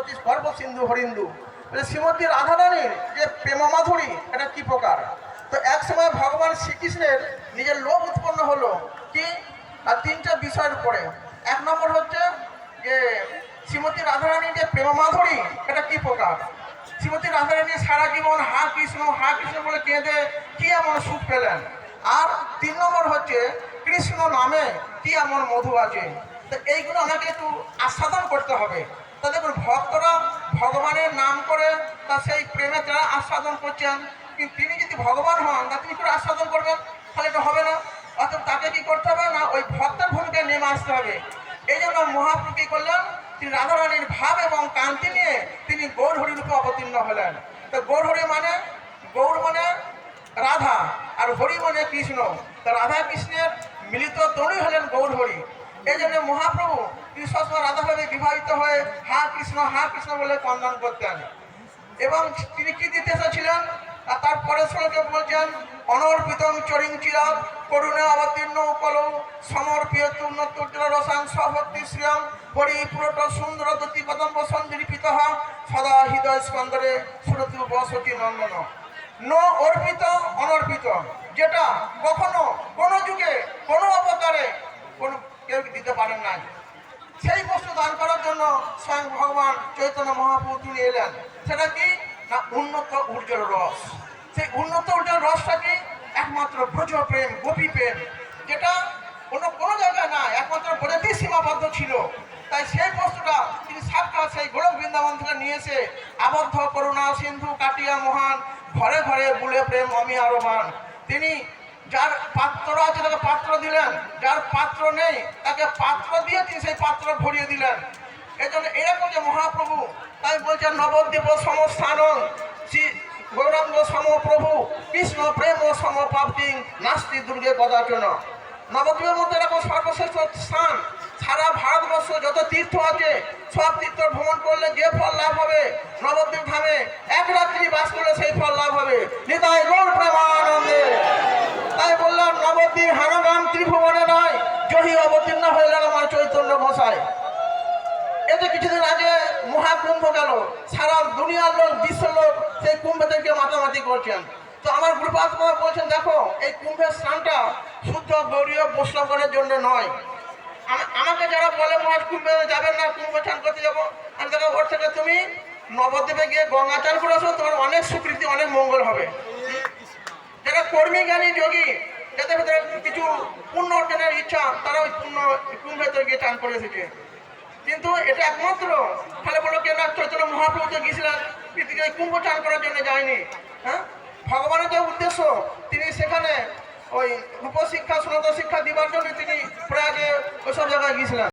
পঁচিশ গর্ভ সিন্ধু হরিন্দু। শ্রীমতী রাধারানীর যে প্রেম মাধুরী এটা কি প্রকার? তো এক সময় ভগবান শ্রীকৃষ্ণের নিজের লোভ উৎপন্ন হলো কি? আর তিনটা বিষয়ের উপরে। এক নম্বর হচ্ছে যে শ্রীমতী রাধারানীর যে প্রেম মাধুরী এটা কি প্রকার? শ্রীমতী রাধারানী সারা জীবন হা কৃষ্ণ হা কৃষ্ণ বলে কেঁদে কি এমন সুখ পেলেন? আর তিন নম্বর হচ্ছে কৃষ্ণ নামে কি এমন মধু আছে? তো এইগুলো আমাকে একটু আস্বাদন করতে হবে। তা দেখুন ভক্তরা ভগবানের নাম করে তা সেই প্রেমে তারা আস্বাদন করছেন। কিন্তু তিনি যদি ভগবান হন, তা তিনি করে আস্বাদন করবেন? তাহলে এটা হবে না। অর্থাৎ তাকে কি করতে হবে না? ওই ভক্তের ভূমিকায় নেমে আসতে হবে। এই জন্য মহাপ্রভু কি করলেন, তিনি রাধারানীর ভাব এবং কান্তি নিয়ে তিনি গৌর হরিরূপে অবতীর্ণ হলেন। তো গৌর হরি মানে গৌর মানে রাধা, আর হরি মানে কৃষ্ণ। তা রাধা কৃষ্ণের মিলিত তনুই হলেন গৌর হরি এই জন্য মহাপ্রভু সবসময় রাধাভাবে বিবাহিত হয়ে হা কৃষ্ণ হা কৃষ্ণ বলে কন্দন করতেন এবং তিনি কি দিতে এসেছিলেন তারপরে শ্লোকে বলছেন, অনর্পিতম চরিং চিরাগ করুণা অবতীর্ণ উপল সমর্পিত উন্নত রসাং সভক্তি শ্রিয়ম সুন্দর দতি কদম্ব সন্দিরিপিত সদা হৃদয় স্কন্দরে সুরতি বসতি নন্দন। ন অর্পিত, অনর্পিত, যেটা কখনো কোনো যুগে, কোনো কেউ দিতে পারেন নাই দান করার জন্য স্বয়ং ভগবান চৈতন্য মহাপ্রভু তিনি এলেন। সেটা কি? না, উন্নত ঊর্জর রস। সেই উন্নত ঊর্জর রসটা কি? একমাত্র ব্রজ প্রেম, গোপী প্রেম, যেটা অন্য কোনো জায়গায় না একমাত্র ব্রজেতেই সীমাবদ্ধ ছিল। তাই সেই বস্তুটা তিনি সাক্ষাৎ সেই গোলক বৃন্দাবন থেকে নিয়ে এসে আবদ্ধ, করুণা, সিন্ধু, কাটিয়া, মহান, ঘরে ঘরে বুলে প্রেম অমি আরোহণ তিনি যার পাত্র আছে তাকে পাত্র দিলেন। যার পাত্র নেই, তাকে পাত্র দিয়ে তিনি সেই পাত্র ভরিয়ে দিলেন। এই জন্য এরকম যে মহাপ্রভু, তাই বলছেন, নবদ্বীপ সমস্থান শ্রী গৌরাঙ্গ সমপ্রভু, কৃষ্ণ প্রেম সমপ্রাপ্তি নাস্তি দুর্গে কদাচন। নবদ্বীপের মধ্যে এরকম সর্বশ্রেষ্ঠ স্থান, সারা ভারতবর্ষ যত তীর্থ আছে, সব তীর্থ ভ্রমণ করলে যে ফল লাভ হবে, নবদ্বীপ ধামে এক রাত্রি বাস করলে সেই ফল লাভ হবে। নিতাই গৌর প্রেমানন্দে তাই বললাম নবদ্বীপ হানগাম ত্রিভুবনে নয় জহি অবতীর্ণ হইলেন আমার চৈতন্য মশাই এই যে কিছুদিন আগে মহাকুম্ভ গেল। সারা দুনিয়ার লোক বিশ্ব লোক সেই কুম্ভ থেকে মাতামাতি করছেন। তো আমার গ্রুপ আত্মা বলছেন, দেখো, এই কুম্ভের স্নানটা শুদ্ধ গৌরীয় বৈষ্ণবগণের জন্য নয়। আমাকে যারা বলে মহাজ কুম্ভে যাবেন না, কুম্ভ স্নান করতে যাব আমি দেখো ওর থেকে তুমি নবদ্বীপে গিয়ে গঙ্গা চান করে আসো, তোমার অনেক স্বীকৃতি অনেক মঙ্গল হবে। যারা কর্মী, জ্ঞানী, যোগী, যাদের ভিতরে কিছু পুণ্য অর্জনের ইচ্ছা, তারা ওই পুণ্য কুম্ভে গিয়ে চান করে এসেছে। কিন্তু এটা একমাত্র। তাহলে বলো কেন চৈতন্য মহাপ্রভু তো গিয়েছিলেন? এই কুম্ভ চান করার জন্য যায়নি। হ্যাঁ? ভগবানের যে উদ্দেশ্য, তিনি সেখানে ওই রূপশিক্ষা সনাতন শিক্ষা দিবার জন্য তিনি প্রয়াগে ওইসব জায়গায় গিয়েছিলেন।